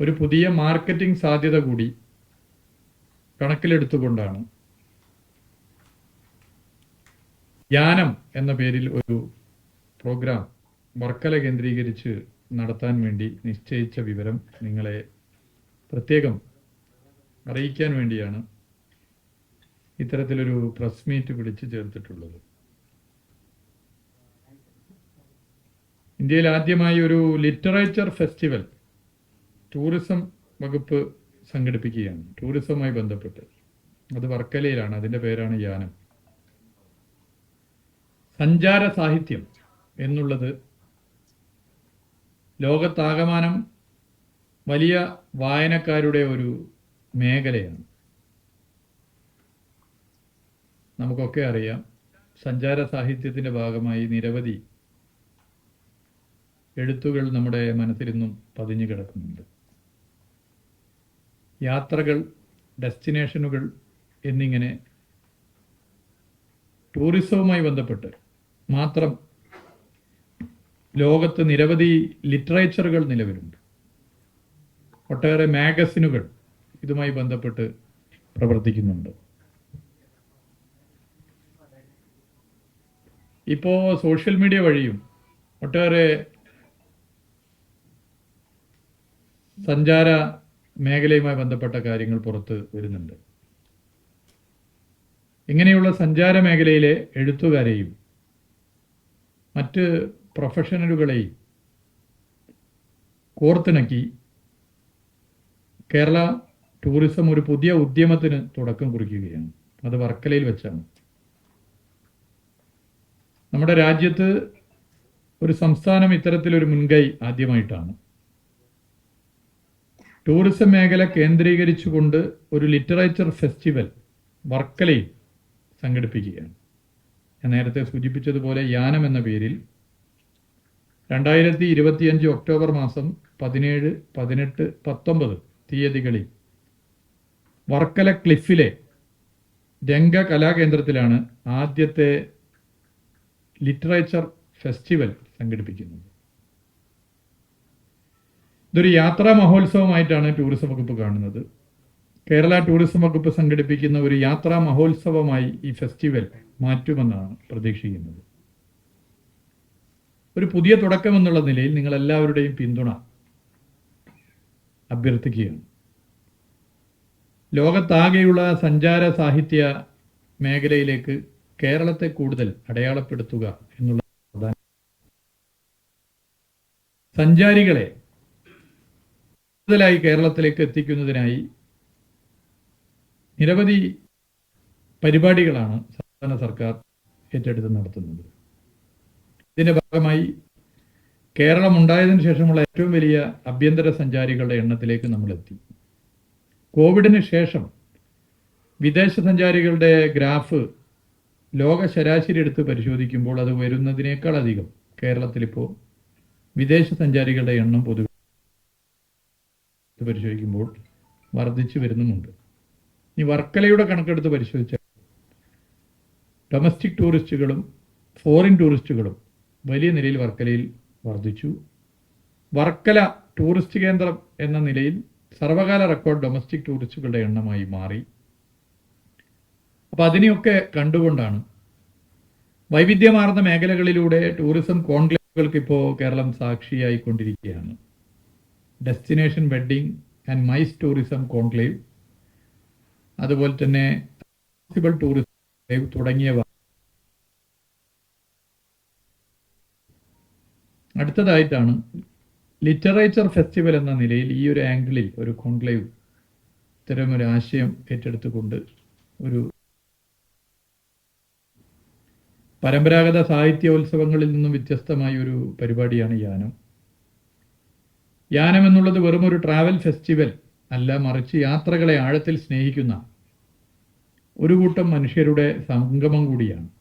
ഒരു പുതിയ മാർക്കറ്റിംഗ് സാധ്യത കൂടി കണക്കിലെടുത്തുകൊണ്ടാണ്. യാനം എന്ന പേരിൽ ഒരു പ്രോഗ്രാം വർക്കല കേന്ദ്രീകരിച്ച് നടത്താൻ വേണ്ടി നിശ്ചയിച്ച വിവരം നിങ്ങളെ പ്രത്യേകം അറിയിക്കാൻ വേണ്ടിയാണ് ഇത്തരത്തിലൊരു പ്രസ് മീറ്റ് വിളിച്ചു ചേർത്തിട്ടുള്ളത്. ഇന്ത്യയിൽ ആദ്യമായി ഒരു ലിറ്ററേച്ചർ ഫെസ്റ്റിവൽ ടൂറിസം വകുപ്പ് സംഘടിപ്പിക്കുകയാണ്. ടൂറിസവുമായി ബന്ധപ്പെട്ട്. അത് വർക്കലയിലാണ്. അതിന്റെ പേരാണ് യാനം. സഞ്ചാര സാഹിത്യം എന്നുള്ളത് ലോകത്താകമാനം വലിയ വായനക്കാരുടെ ഒരു മേഖലയാണ്. നമുക്കൊക്കെ അറിയാം സഞ്ചാര സാഹിത്യത്തിന്റെ ഭാഗമായി നിരവധി എഴുത്തുകൾ നമ്മുടെ മനസ്സിലിന്നും പതിഞ്ഞു കിടക്കുന്നുണ്ട്. യാത്രകൾ ഡെസ്റ്റിനേഷനുകൾ എന്നിങ്ങനെ ടൂറിസവുമായി ബന്ധപ്പെട്ട് മാത്രം ലോകത്ത് നിരവധി ലിറ്ററേച്ചറുകൾ നിലവിലുണ്ട്. ഒട്ടേറെ മാഗസിനുകൾ ഇതുമായി ബന്ധപ്പെട്ട് പ്രവർത്തിക്കുന്നുണ്ട്. ഇപ്പോൾ സോഷ്യൽ മീഡിയ വഴിയും ഒട്ടേറെ സഞ്ചാര മേഖലയുമായി ബന്ധപ്പെട്ട കാര്യങ്ങൾ പുറത്ത് വരുന്നുണ്ട്. ഇങ്ങനെയുള്ള സഞ്ചാര മേഖലയിലെ എഴുത്തുകാരെയും മറ്റ് പ്രൊഫഷണലുകളെയും കോർത്തിണക്കി കേരള ടൂറിസം ഒരു പുതിയ ഉദ്യമത്തിന് തുടക്കം കുറിക്കുകയാണ്. അത് വർക്കലയിൽ വെച്ചാണ്. നമ്മുടെ രാജ്യത്ത് ഒരു സംസ്ഥാനം ഇത്തരത്തിലൊരു മുൻകൈ ആദ്യമായിട്ടാണ്. ടൂറിസം മേഖല കേന്ദ്രീകരിച്ചുകൊണ്ട് ഒരു ലിറ്ററേച്ചർ ഫെസ്റ്റിവൽ വർക്കലയിൽ സംഘടിപ്പിക്കുകയാണ്. ഞാൻ നേരത്തെ സൂചിപ്പിച്ചതുപോലെ യാനം എന്ന പേരിൽ രണ്ടായിരത്തി ഇരുപത്തിയഞ്ച് ഒക്ടോബർ മാസം പതിനേഴ് പതിനെട്ട് പത്തൊമ്പത് തീയതികളിൽ വർക്കല ക്ലിഫിലെ രംഗ കലാകേന്ദ്രത്തിലാണ് ആദ്യത്തെ ലിറ്ററേച്ചർ ഫെസ്റ്റിവൽ സംഘടിപ്പിക്കുന്നത്. ഇതൊരു യാത്രാ മഹോത്സവമായിട്ടാണ് ടൂറിസം വകുപ്പ് കാണുന്നത്. കേരള ടൂറിസം വകുപ്പ് സംഘടിപ്പിക്കുന്ന ഒരു യാത്രാ മഹോത്സവമായി ഈ ഫെസ്റ്റിവൽ മാറ്റുമെന്നാണ് പ്രതീക്ഷിക്കുന്നത്. ഒരു പുതിയ തുടക്കം എന്നുള്ള നിലയിൽ നിങ്ങൾ എല്ലാവരുടെയും പിന്തുണ അഭ്യർത്ഥിക്കുകയാണ്. ലോകത്താകെയുള്ള സഞ്ചാര സാഹിത്യ മേഖലയിലേക്ക് കേരളത്തെ കൂടുതൽ അടയാളപ്പെടുത്തുക എന്നുള്ള സഞ്ചാരികളെ കൂടുതലായി കേരളത്തിലേക്ക് എത്തിക്കുന്നതിനായി നിരവധി പരിപാടികളാണ് സംസ്ഥാന സർക്കാർ ഏറ്റെടുത്ത് നടത്തുന്നത്. ഇതിന്റെ ഭാഗമായി കേരളം ഉണ്ടായതിനു ശേഷമുള്ള ഏറ്റവും വലിയ ആഭ്യന്തര സഞ്ചാരികളുടെ എണ്ണത്തിലേക്ക് നമ്മൾ എത്തി. കോവിഡിന് ശേഷം വിദേശ സഞ്ചാരികളുടെ ഗ്രാഫ് ലോക ശരാശരി എടുത്ത് പരിശോധിക്കുമ്പോൾ അത് വരുന്നതിനേക്കാൾ അധികം കേരളത്തിലിപ്പോൾ വിദേശ സഞ്ചാരികളുടെ എണ്ണം പൊതുവെ പരിശോധിക്കുമ്പോൾ വർദ്ധിച്ചു വരുന്നുമുണ്ട്. ഇനി വർക്കലയുടെ കണക്കെടുത്ത് പരിശോധിച്ചാൽ ഡൊമസ്റ്റിക് ടൂറിസ്റ്റുകളും ഫോറിൻ ടൂറിസ്റ്റുകളും വലിയ നിലയിൽ വർക്കലയിൽ വർദ്ധിച്ചു. വർക്കല ടൂറിസ്റ്റ് കേന്ദ്രം എന്ന നിലയിൽ സർവകാല റെക്കോർഡ് ഡൊമസ്റ്റിക് ടൂറിസ്റ്റുകളുടെ എണ്ണമായി മാറി. അപ്പോൾ അതിനെയൊക്കെ കണ്ടുകൊണ്ടാണ് വൈവിധ്യമാർന്ന മേഖലകളിലൂടെ ടൂറിസം കോൺക്ലേവുകൾക്ക് ഇപ്പോൾ Keralam സാക്ഷിയായിക്കൊണ്ടിരിക്കുകയാണ്. Destination wedding and MICE tourism conclave അതുപോലെ തന്നെ പോസിബിൾ ടൂറിസം തുടങ്ങിയവ അടുത്തതായിട്ടാണ് ലിറ്ററേച്ചർ ഫെസ്റ്റിവൽ എന്ന നിലയിൽ ഈ ഒരു ആംഗിളിൽ ഒരു കോൺക്ലേവ് ഇത്തരം ഒരു ആശയം ഏറ്റെടുത്തുകൊണ്ട് ഒരു പരമ്പരാഗത സാഹിത്യോത്സവങ്ങളിൽ നിന്നും വ്യത്യസ്തമായ ഒരു പരിപാടിയാണ് യാനം യാനം എന്നുള്ളത് വെറും ഒരു ട്രാവൽ ഫെസ്റ്റിവൽ അല്ല മറിച്ച് യാത്രകളെ ആഴത്തിൽ സ്നേഹിക്കുന്ന ഒരു കൂട്ടം മനുഷ്യരുടെ സംഗമം കൂടിയാണ്.